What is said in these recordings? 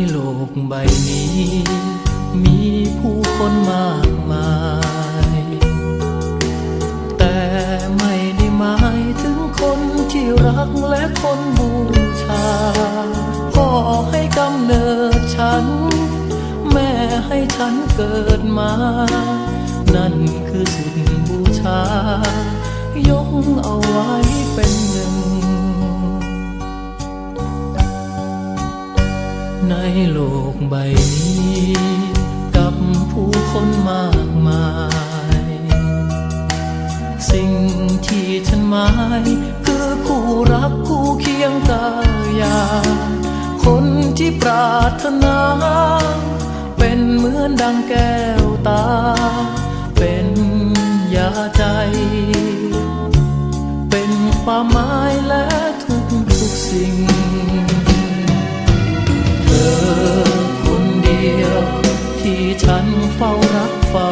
ในโลกใบนี้ มีผู้คนมากมาย แต่ไม่ได้หมายถึงคนที่รักและคนบูชา พ่อให้กำเนิดฉัน แม่ให้ฉันเกิดมา นั่นคือสุดบูชายกเอาไว้เป็น ในโลกใบนี้ กับผู้คนมากมาย สิ่งที่ฉันหมาย คือคู่รักคู่เคียงกายา คนที่ปรารถนา เป็นเหมือนดังแก้วตา เป็นยาใจ เป็นความหมายและทุกทุกๆสิ่ง ฉันเฝ้ารักเฝ้า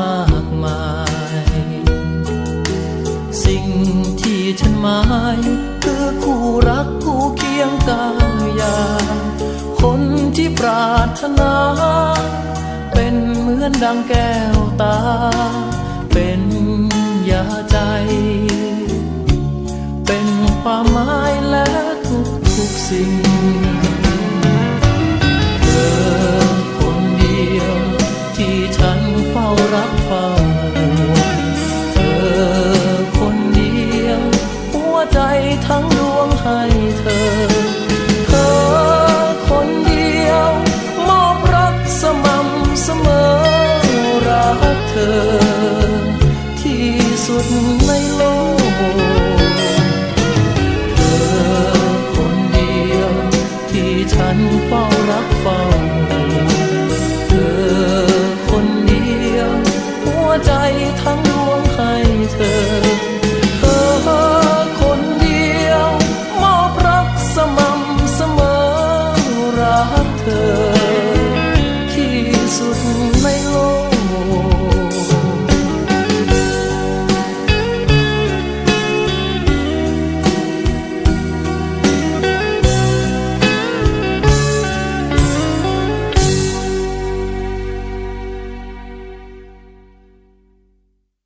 มากมาย สิ่งที่ฉันหมายคือคู่รักคู่เคียงกายา คนที่ปรารถนา เป็นเหมือนดังแก้วตา เป็นยาใจ เป็นความหมาย ใจทั้งด